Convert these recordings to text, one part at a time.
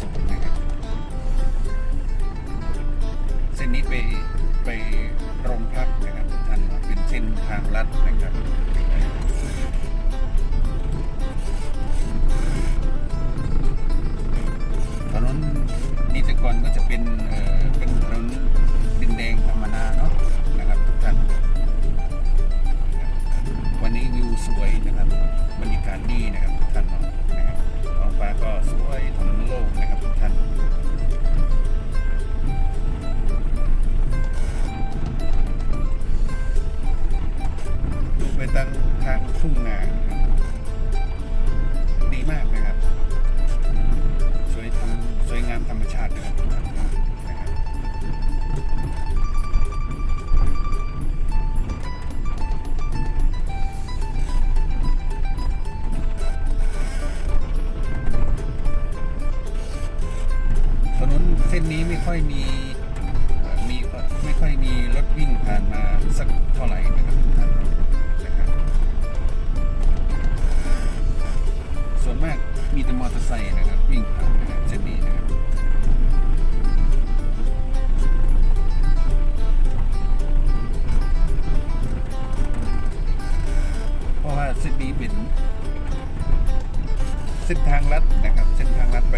สองนะครับเส้นนี้ไปไปโรงพักนะครับท่านเป็นเส้นทางลัดนะครับถนนนิตกรก็จะเป็นเอ่อเป็นถนนดินแดงธรรมนาเนาะนะครับทุกท่านวันนี้วิวสวยนะครับบรรยากาศดีนะครับทุกท่านเนาะ นนี้ไม่ค่อยมีมีไม่ค่อยมีรถวิ่งผ่านมาสักเท่าไหร่นะครับท่านนะครับส่วนมากมีแต่มอเตอร์ไซค์นะครับวิ่งผ่านนะครับเส้นนี้นะครับเพราะว่าเส้นนี้เป็นเส้นทางลัดนะครับ เส้นทางลัดไป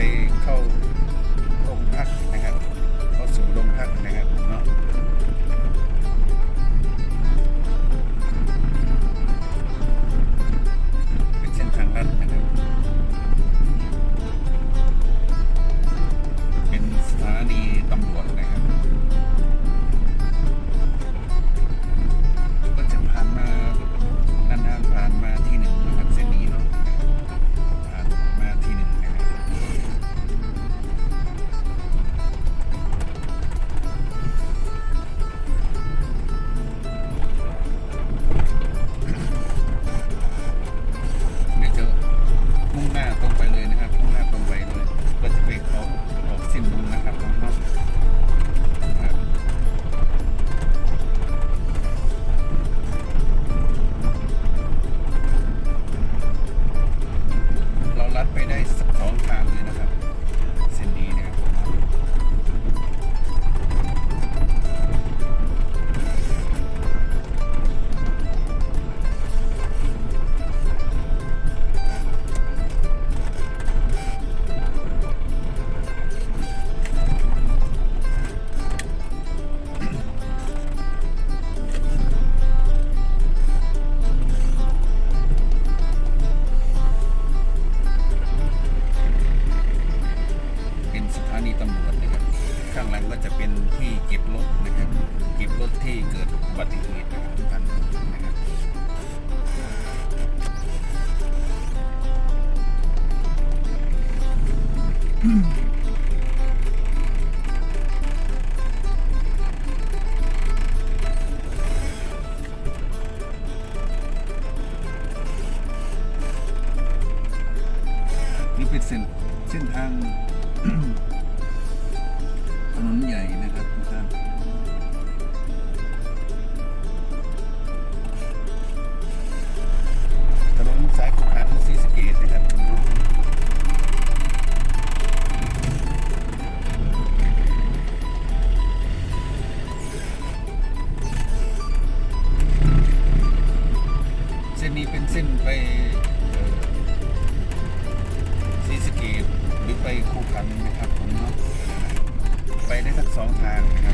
เส้นเส้นทาง ถนนใหญ่ สองทางนะครับ